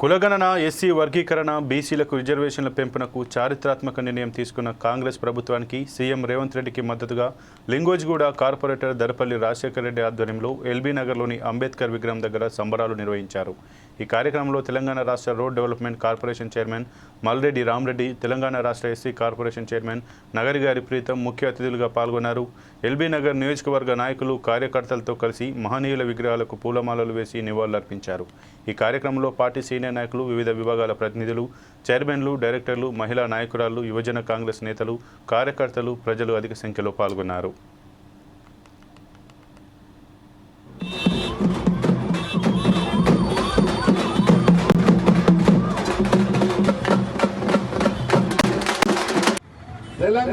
కులగణన ఎస్సీ వర్గీకరణ బీసీలకు రిజర్వేషన్ల పెంపునకు చారిత్రాత్మక నిర్ణయం తీసుకున్న కాంగ్రెస్ ప్రభుత్వానికి సీఎం రేవంత్ రెడ్డికి మద్దతుగా లింగోజ్గూడ కార్పొరేటర్ దరపల్లి రాజశేఖర రెడ్డి ఆధ్వర్యంలో ఎల్బీ నగర్లోని అంబేద్కర్ విగ్రహం దగ్గర సంబరాలు నిర్వహించారు. ఈ కార్యక్రమంలో తెలంగాణ రాష్ట్ర road development corporation chairman Malreddy Ramareddy Telangana రాష్ట్ర SC corporation chairman Nagarigari Preetham ముఖ్య అతిథులుగా పాల్గొన్నారు. ఎల్బీ నగర్ నియోజకవర్గ నాయకులు కార్యకర్తలతో కలిసి మహనీయుల విగ్రహాలకు పూలమాలలు వేసి నివాళులర్పించారు. ఈ కార్యక్రమంలో పార్టీ సీనియర్ నాయకులు వివిధ విభాగాల ప్రతినిధులు చైర్మన్లు డైరెక్టర్లు మహిళా నాయకురాలు యువజన కాంగ్రెస్ నేతలు కార్యకర్తలు ప్రజలు అధిక సంఖ్యలో పాల్గొన్నారు.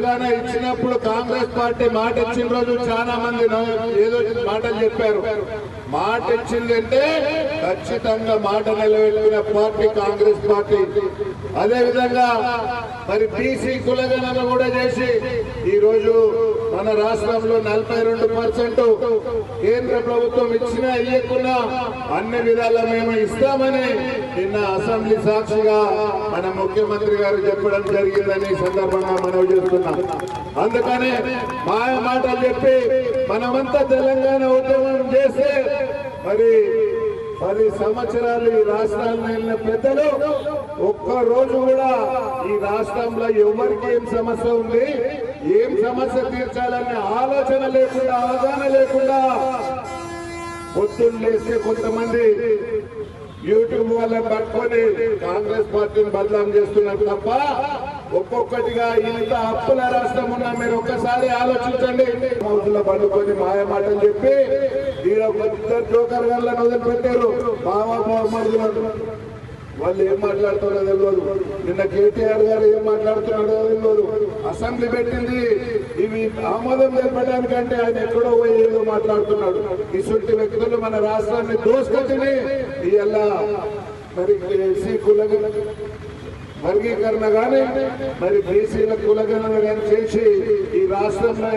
తెలంగాణ ఇచ్చినప్పుడు కాంగ్రెస్ పార్టీ మాట ఇచ్చిన రోజు చాలా మంది ఏదో మాటలు చెప్పారు. మాట ఇచ్చిందంటే ఖచ్చితంగా మాట నిలబెట్టిన పార్టీ కాంగ్రెస్ పార్టీ. అదే విధంగా మరి బీసీ కులగణన కూడా చేసి ఈ రోజు మన రాష్ట్రంలో నలభై రెండు పర్సెంట్ కేంద్ర ప్రభుత్వం ఇచ్చినా ఇవ్వకుండా అన్ని విధాలా మేము ఇస్తామని నిన్న అసెంబ్లీ సాక్షిగా మన ముఖ్యమంత్రి గారు చెప్పడం జరిగిందని సందర్భంగా మనవి చేస్తున్నాం. అందుకనే మాయ మాటలు చెప్పి మనమంతా తెలంగాణ ఉద్యమం చేస్తే మరి పది సంవత్సరాలు ఈ రాష్ట్రాన్ని వెళ్ళిన పెద్దలు ఒక్క రోజు కూడా ఈ రాష్ట్రంలో ఎవరికి ఏం సమస్య ఉంది ఏం సమస్య తీర్చాలనే ఆలోచన లేకుండా అవగాహన లేకుండా పొద్దున్న లేస్తే కొంతమంది యూట్యూబ్ వల్ల పట్టుకొని కాంగ్రెస్ పార్టీని బదనాం చేస్తున్నారు తప్ప ఒక్కొక్కటిగా ఇంత అప్పుల రాష్ట్రం ఉన్నా మీరు ఒక్కసారి ఆలోచించండి. మౌతుల్లో పండుకొని మాయ మాటలు చెప్పి ఈడ జోకర్ గాళ్ళని వదిలిపెట్టారు. బావా వాళ్ళు ఏం మాట్లాడుతున్నారో తెలియదు నిన్న కేటీఆర్ గారు ఏం మాట్లాడుతున్నాడో తెలియదు అసెంబ్లీ పెట్టింది. ఇవి ఆమోదం తెలపడానికంటే ఆయన ఎక్కడో పోయి ఏదో మాట్లాడుతున్నాడు. ఇటువంటి వ్యక్తులు మన రాష్ట్రాన్ని దోసుకొచ్చి ఇలా మరి ఎస్సీ కులగణ వర్గీకరణ కానీ మరి బీసీల కులగణన కానీ చేసి ఈ రాష్ట్రంలో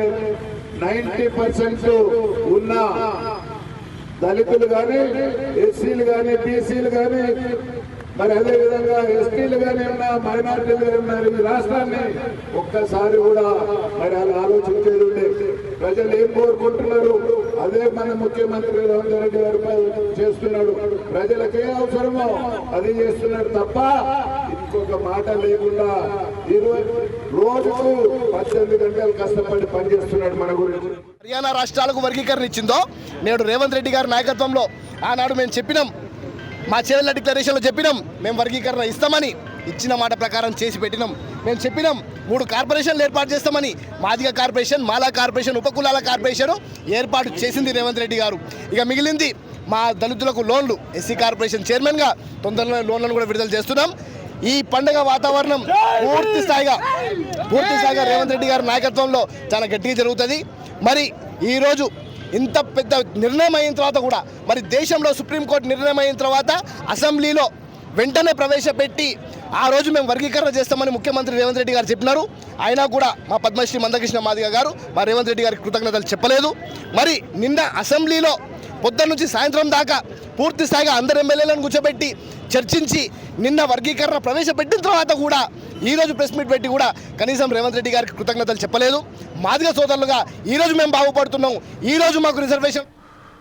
నైన్టీ పర్సెంట్ ఉన్న దళితులు కానీ ఎస్సీలు కానీ బీసీలు కానీ మరి అదే విధంగా ఎస్టీలు కానీ ఉన్నా మైనార్టీలు కానీ ఉన్నారు ఈ రాష్ట్రాన్ని ఒక్కసారి కూడా మరి అలా ఆలోచించేది ఉండే ప్రజలు ఏం కోరుకుంటున్నారు? అదే మన ముఖ్యమంత్రి రేవంత్ రెడ్డి గారు చేస్తున్నాడు. ప్రజలకు ఏ అవసరమో అది చేస్తున్నాడు తప్ప ఇంకొక మాట లేకుండా ఇరవై రోజుకు పద్దెనిమిది గంటలు కష్టపడి పనిచేస్తున్నాడు మన గురించి. హర్యానా రాష్ట్రాలకు వర్గీకరణ ఇచ్చిందో నేడు రేవంత్ రెడ్డి గారి నాయకత్వంలో ఆనాడు మేము చెప్పినాం. మా చేవెళ్ళ డిక్లరేషన్లో చెప్పినాం మేము వర్గీకరణ ఇస్తామని ఇచ్చిన మాట ప్రకారం చేసి పెట్టినాం. మేము చెప్పినాం మూడు కార్పొరేషన్లు ఏర్పాటు చేస్తామని మాదిగ కార్పొరేషన్ మాలా కార్పొరేషన్ ఉపకులాల కార్పొరేషన్ ఏర్పాటు చేసింది రేవంత్ రెడ్డి గారు. ఇక మిగిలింది మా దళితులకు లోన్లు ఎస్సీ కార్పొరేషన్ చైర్మన్గా తొందరలో లోన్లను కూడా విడుదల చేస్తున్నాం. ఈ పండగ వాతావరణం పూర్తి స్థాయిగా పూర్తి స్థాయిగా రేవంత్ రెడ్డి గారి నాయకత్వంలో చాలా గట్టిగా జరుగుతుంది. మరి ఈరోజు ఇంత పెద్ద నిర్ణయం అయిన తర్వాత కూడా మరి దేశంలో సుప్రీంకోర్టు నిర్ణయం అయిన తర్వాత అసెంబ్లీలో వెంటనే ప్రవేశపెట్టి ఆ రోజు మేము వర్గీకరణ చేస్తామని ముఖ్యమంత్రి రేవంత్ రెడ్డి గారు చెప్పినారు. అయినా కూడా మా పద్మశ్రీ మందకృష్ణ మాదిగ గారు మా రేవంత్ రెడ్డి గారికి కృతజ్ఞతలు చెప్పలేదు. మరి నిన్న అసెంబ్లీలో పొద్దున్న నుంచి సాయంత్రం దాకా పూర్తి స్థాయిగా అందరు ఎమ్మెల్యేలను కూర్చోబెట్టి చర్చించి నిన్న వర్గీకరణ ప్రవేశపెట్టిన తర్వాత కూడా ఈరోజు ప్రెస్ మీట్ పెట్టి కూడా కనీసం రేవంత్ రెడ్డి గారికి కృతజ్ఞతలు చెప్పలేదు. మాదిగ సోదరులుగా ఈరోజు మేము బాగుపడుతున్నాం ఈరోజు మాకు రిజర్వేషన్